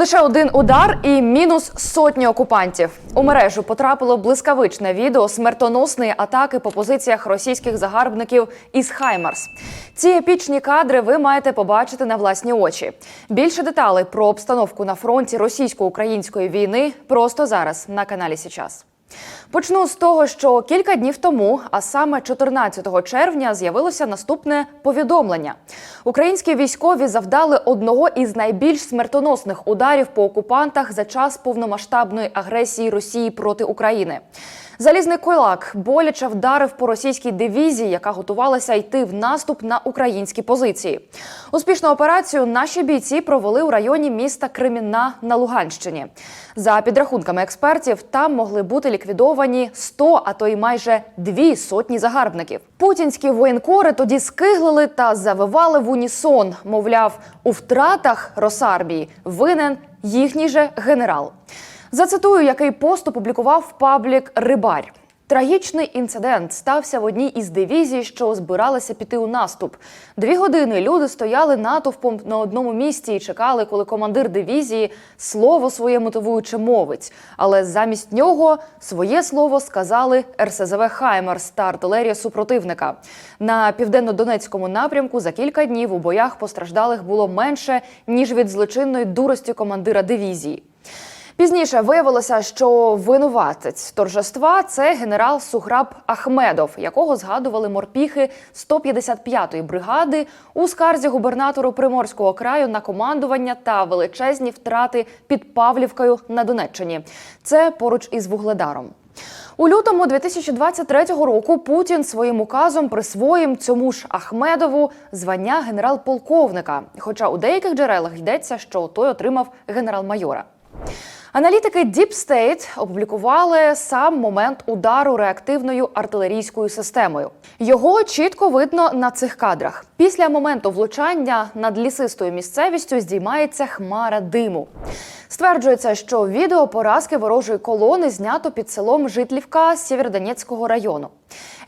Лише один удар і мінус сотні окупантів. У мережу потрапило блискавичне відео смертоносної атаки по позиціях російських загарбників із Хаймарс. Ці епічні кадри ви маєте побачити на власні очі. Більше деталей про обстановку на фронті російсько-української війни просто зараз на каналі Січас. Почну з того, що кілька днів тому, а саме 14 червня, з'явилося наступне повідомлення: українські військові завдали одного із найбільш смертоносних ударів по окупантах за час повномасштабної агресії Росії проти України. Залізний кулак боляче вдарив по російській дивізії, яка готувалася йти в наступ на українські позиції. Успішну операцію наші бійці провели у районі міста Кремінна на Луганщині. За підрахунками експертів, там могли бути ліквідовані 100, а то й майже дві сотні загарбників. Путінські воєнкори тоді скиглили та завивали в унісон. Мовляв, у втратах Росармії винен їхній же генерал. Зацитую, який пост опублікував паблік Рибарь. Трагічний інцидент стався в одній із дивізій, що збиралися піти у наступ. Дві години люди стояли натовпом на одному місці і чекали, коли командир дивізії слово своє мотивуюче мовить. Але замість нього своє слово сказали РСЗВ Хаймерс та артилерія супротивника. На південно-донецькому напрямку за кілька днів у боях постраждалих було менше ніж від злочинної дурості командира дивізії. Пізніше виявилося, що винуватець торжества це генерал Суграб Ахмедов, якого згадували морпіхи 155-ї бригади у скарзі губернатору Приморського краю на командування та величезні втрати під Павлівкою на Донеччині. Це поруч із Вугледаром. У лютому 2023 року Путін своїм указом присвоїв цьому ж Ахмедову звання генерал-полковника. Хоча у деяких джерелах йдеться, що той отримав генерал-майора. Аналітики Deep State опублікували сам момент удару реактивною артилерійською системою. Його чітко видно на цих кадрах. Після моменту влучання над лісистою місцевістю здіймається хмара диму. Стверджується, що відео поразки ворожої колони знято під селом Житлівка Сєвєродонецького району.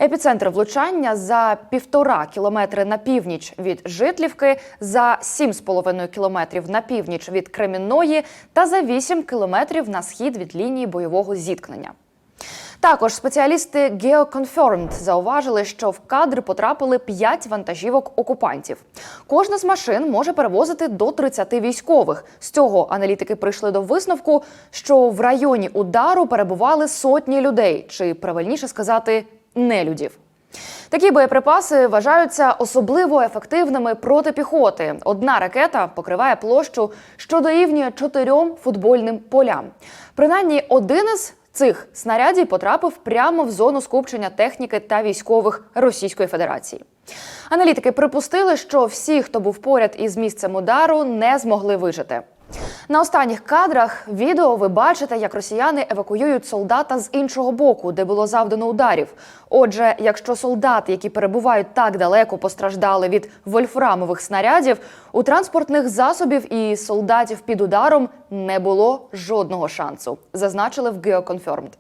Епіцентр влучання за півтора кілометри на північ від Житлівки, за 7,5 кілометрів на північ від Кремінної та за 8 кілометрів на схід від лінії бойового зіткнення. Також спеціалісти GeoConfirmed зауважили, що в кадр потрапили 5 вантажівок окупантів. Кожна з машин може перевозити до 30 військових. З цього аналітики прийшли до висновку, що в районі удару перебували сотні людей, чи правильніше сказати, нелюдів. Такі боєприпаси вважаються особливо ефективними проти піхоти. Одна ракета покриває площу, що дорівнює чотирьом футбольним полям. Принаймні, один із цих снарядів потрапив прямо в зону скупчення техніки та військових Російської Федерації. Аналітики припустили, що всі, хто був поряд із місцем удару, не змогли вижити. На останніх кадрах відео ви бачите, як росіяни евакуюють солдата з іншого боку, де було завдано ударів. Отже, якщо солдати, які перебувають так далеко, постраждали від вольфрамових снарядів, у транспортних засобів і солдатів під ударом не було жодного шансу, зазначили в GeoConfirmed.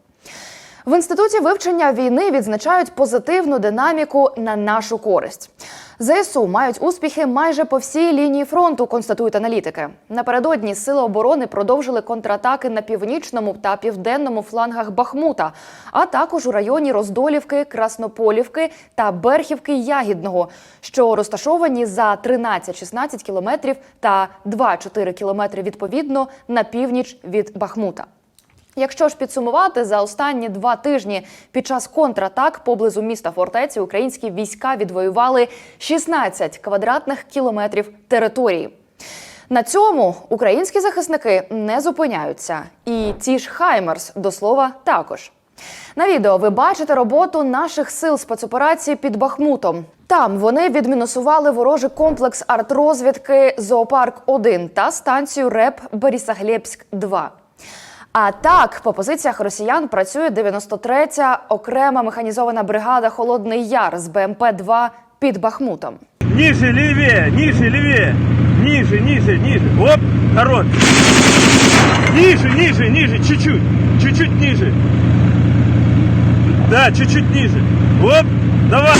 В інституті вивчення війни відзначають позитивну динаміку на нашу користь. ЗСУ мають успіхи майже по всій лінії фронту, констатують аналітики. Напередодні сили оборони продовжили контратаки на північному та південному флангах Бахмута, а також у районі Роздолівки, Краснополівки та Берхівки Ягідного, що розташовані за 13-16 кілометрів та 2-4 кілометри відповідно на північ від Бахмута. Якщо ж підсумувати за останні два тижні під час контратак поблизу міста фортеці українські війська відвоювали 16 квадратних кілометрів території. На цьому українські захисники не зупиняються, і ті ж Хаймерс до слова також. На відео ви бачите роботу наших сил спецоперації під Бахмутом. Там вони відмінусували ворожий комплекс артрозвідки Зоопарк 1 та станцію РЕП Борисоглебськ 2 а так, по позиціях росіян працює 93-я окрема механізована бригада Холодний Яр з БМП-2 під Бахмутом. Ниже, левее, ниже, левее. Ниже, ниже, ниже. Оп, хорош. Ниже, ниже, ниже, чуть-чуть. Чуть-чуть ниже. Да, чуть-чуть ниже. Оп, давай.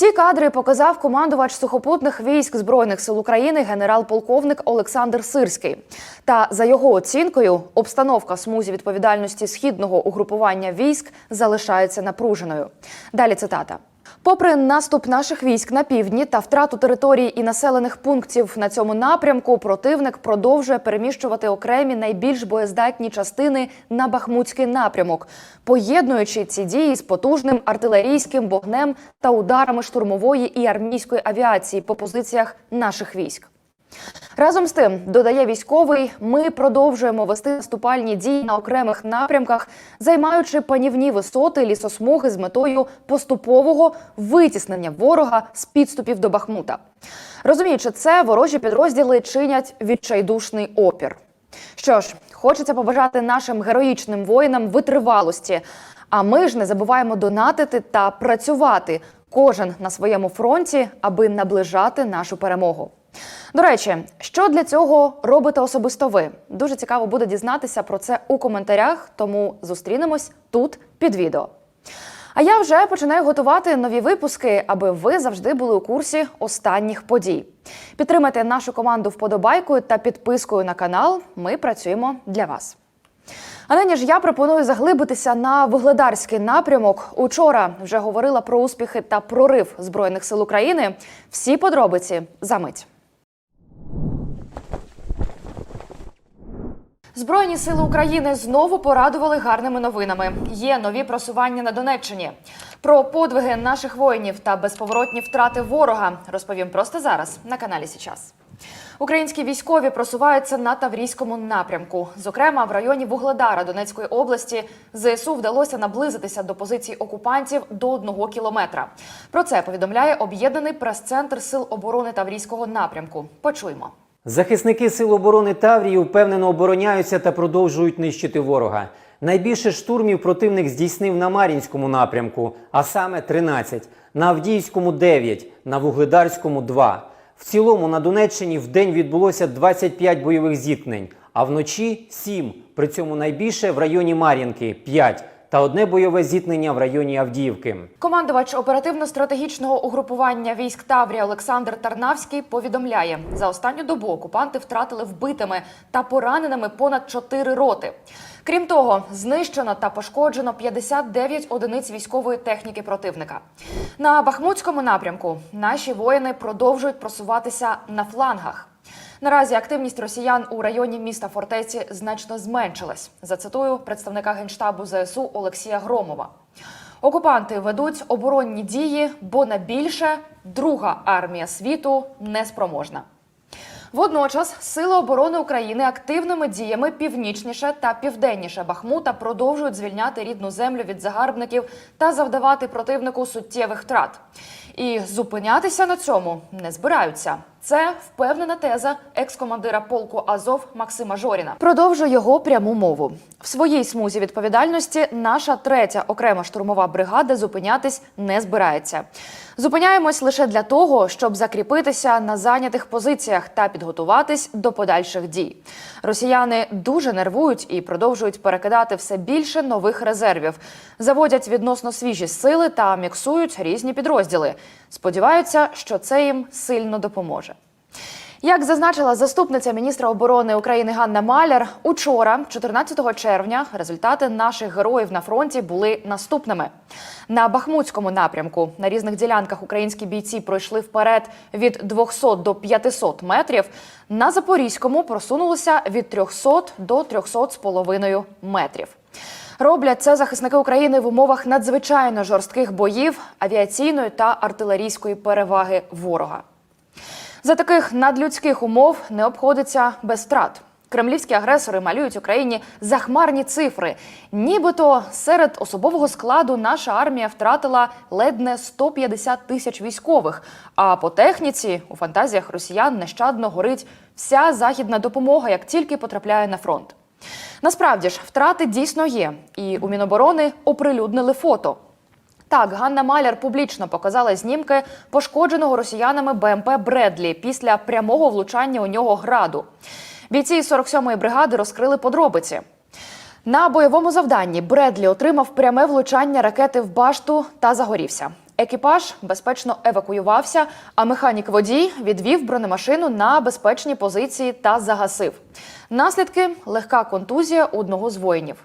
Ці кадри показав командувач сухопутних військ збройних сил України генерал-полковник Олександр Сирський. Та за його оцінкою, обстановка смузі відповідальності східного угрупування військ залишається напруженою. Далі цитата. Попри наступ наших військ на півдні та втрату територій і населених пунктів на цьому напрямку, противник продовжує переміщувати окремі найбільш боєздатні частини на Бахмутський напрямок, поєднуючи ці дії з потужним артилерійським вогнем та ударами штурмової і армійської авіації по позиціях наших військ. Разом з тим, додає військовий, ми продовжуємо вести наступальні дії на окремих напрямках, займаючи панівні висоти лісосмуги з метою поступового витіснення ворога з підступів до Бахмута. Розуміючи це, ворожі підрозділи чинять відчайдушний опір. Що ж, хочеться побажати нашим героїчним воїнам витривалості. А ми ж не забуваємо донатити та працювати кожен на своєму фронті, аби наближати нашу перемогу. До речі, що для цього робите особисто ви? Дуже цікаво буде дізнатися про це у коментарях, тому зустрінемось тут під відео. А я вже починаю готувати нові випуски, аби ви завжди були у курсі останніх подій. Підтримайте нашу команду вподобайкою та підпискою на канал. Ми працюємо для вас. А нині ж я пропоную заглибитися на вугледарський напрямок. Учора вже говорила про успіхи та прорив збройних сил України. Всі подробиці за мить. Збройні сили України знову порадували гарними новинами. Є нові просування на Донеччині. Про подвиги наших воїнів та безповоротні втрати ворога розповім просто зараз на каналі Січас. Українські військові просуваються на Таврійському напрямку. Зокрема, в районі Вугледара Донецької області ЗСУ вдалося наблизитися до позицій окупантів до одного кілометра. Про це повідомляє об'єднаний прес-центр Сил оборони Таврійського напрямку. Почуємо. Захисники Сил оборони Таврії впевнено обороняються та продовжують нищити ворога. Найбільше штурмів противник здійснив на Мар'їнському напрямку, а саме 13, на Авдіївському 9, на Вугледарському 2. В цілому на Донеччині в день відбулося 25 бойових зіткнень, а вночі 7. При цьому найбільше в районі Мар'їнки 5 та одне бойове зіткнення в районі Авдіївки. Командувач оперативно-стратегічного угрупування військ Таврія Олександр Тарнавський повідомляє: за останню добу окупанти втратили вбитими та пораненими понад 4 роти. Крім того, знищено та пошкоджено 59 одиниць військової техніки противника. На Бахмутському напрямку наші воїни продовжують просуватися на флангах. Наразі активність росіян у районі міста фортеці значно зменшилась. Зацитую представника генштабу ЗСУ Олексія Громова. Окупанти ведуть оборонні дії, бо на більше друга армія світу не спроможна. Водночас Сили оборони України активними діями північніше та південніше Бахмута продовжують звільняти рідну землю від загарбників та завдавати противнику суттєвих втрат. І зупинятися на цьому не збираються. Це впевнена теза екс-командира полку Азов Максима Жоріна. Продовжу його пряму мову. В своїй смузі відповідальності наша третя окрема штурмова бригада зупинятись не збирається. Зупиняємось лише для того, щоб закріпитися на зайнятих позиціях та підготуватись до подальших дій. Росіяни дуже нервують і продовжують перекидати все більше нових резервів, заводять відносно свіжі сили та міксують різні підрозділи. Сподіваються, що це їм сильно допоможе. Як зазначила заступниця міністра оборони України Ганна Маляр, учора, 14 червня, результати наших героїв на фронті були наступними. На Бахмутському напрямку на різних ділянках українські бійці пройшли вперед від 200 до 500 метрів. На Запорізькому просунулися від 300 до 300 з половиною метрів. Роблять це захисники України в умовах надзвичайно жорстких боїв, авіаційної та артилерійської переваги ворога. За таких надлюдських умов не обходиться без втрат. Кремлівські агресори малюють Україні захмарні цифри. Нібито серед особового складу наша армія втратила ледь не 150 тисяч військових. А по техніці у фантазіях росіян нещадно горить вся західна допомога, як тільки потрапляє на фронт. Насправді ж втрати дійсно є, і у Міноборони оприлюднили фото. Так, Ганна Маляр публічно показала знімки пошкодженого росіянами БМП Бредлі після прямого влучання у нього граду. Бійці 47-ї бригади розкрили подробиці. На бойовому завданні Бредлі отримав пряме влучання ракети в башту та загорівся. Екіпаж безпечно евакуювався, а механік водій відвів бронемашину на безпечні позиції та загасив. Наслідки легка контузія одного з воїнів.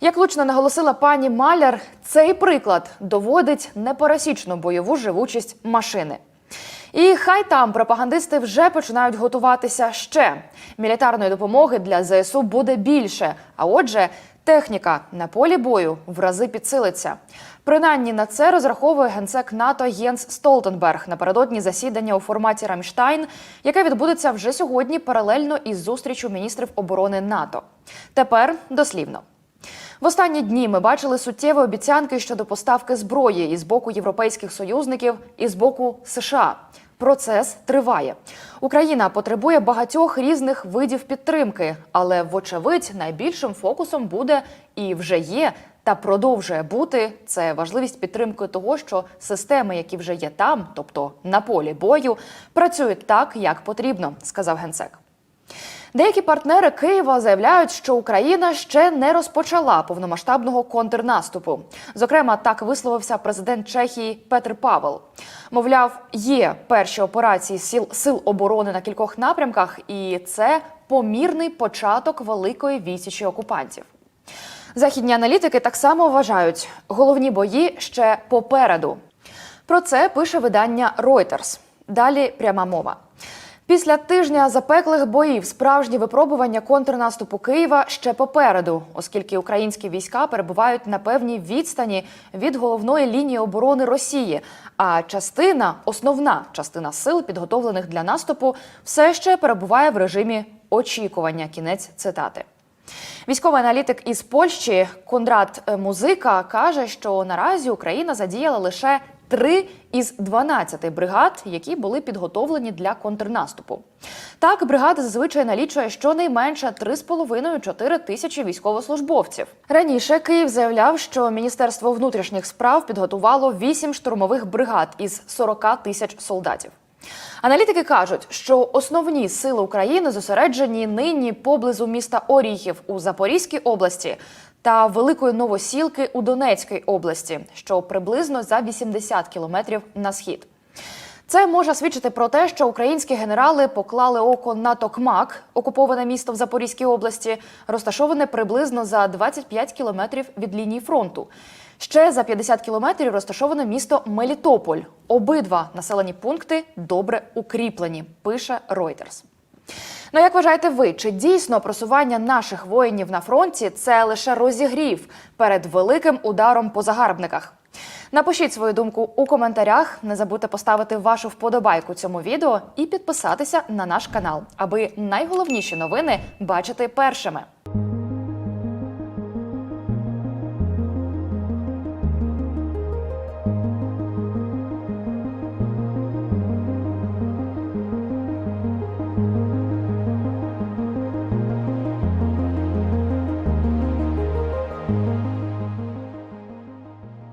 Як влучно наголосила пані Маляр, цей приклад доводить непересічну бойову живучість машини. І хай там пропагандисти вже починають готуватися ще. Мілітарної допомоги для ЗСУ буде більше. А отже, техніка на полі бою в рази підсилиться. Принаймні на це розраховує генсек НАТО Єнс Столтенберг напередодні засідання у форматі Рамштайн, яке відбудеться вже сьогодні паралельно із зустрічю міністрів оборони НАТО. Тепер дослівно. В останні дні ми бачили суттєві обіцянки щодо поставки зброї із боку європейських союзників і з боку США. Процес триває. Україна потребує багатьох різних видів підтримки, але, вочевидь, найбільшим фокусом буде і вже є та продовжує бути це важливість підтримки того, що системи, які вже є там, тобто на полі бою, працюють так, як потрібно, сказав генсек. Деякі партнери Києва заявляють, що Україна ще не розпочала повномасштабного контрнаступу. Зокрема, так висловився президент Чехії Петр Павел. Мовляв, є перші операції сил сил оборони на кількох напрямках, і це помірний початок великої відсічі окупантів. Західні аналітики так само вважають, головні бої ще попереду. Про це пише видання Reuters. Далі пряма мова. Після тижня запеклих боїв справжні випробування контрнаступу Києва ще попереду, оскільки українські війська перебувають на певній відстані від головної лінії оборони Росії. А частина, основна частина сил, підготовлених для наступу, все ще перебуває в режимі очікування. Кінець цитати. Військовий аналітик із Польщі Кондрат Музика каже, що наразі Україна задіяла лише три із 12 бригад, які були підготовлені для контрнаступу. Так, бригада зазвичай налічує щонайменше 3,5-4 тисячі військовослужбовців. Раніше Київ заявляв, що Міністерство внутрішніх справ підготувало 8 штурмових бригад із 40 тисяч солдатів. Аналітики кажуть, що основні сили України зосереджені нині поблизу міста Оріхів у Запорізькій області та Великої Новосілки у Донецькій області, що приблизно за 80 кілометрів на схід. Це може свідчити про те, що українські генерали поклали око на Токмак, окуповане місто в Запорізькій області, розташоване приблизно за 25 кілометрів від лінії фронту. Ще за 50 кілометрів розташоване місто Мелітополь. Обидва населені пункти добре укріплені, пише Reuters. Ну, як вважаєте ви, чи дійсно просування наших воїнів на фронті це лише розігрів перед великим ударом по загарбниках? Напишіть свою думку у коментарях. Не забудьте поставити вашу вподобайку цьому відео і підписатися на наш канал, аби найголовніші новини бачити першими.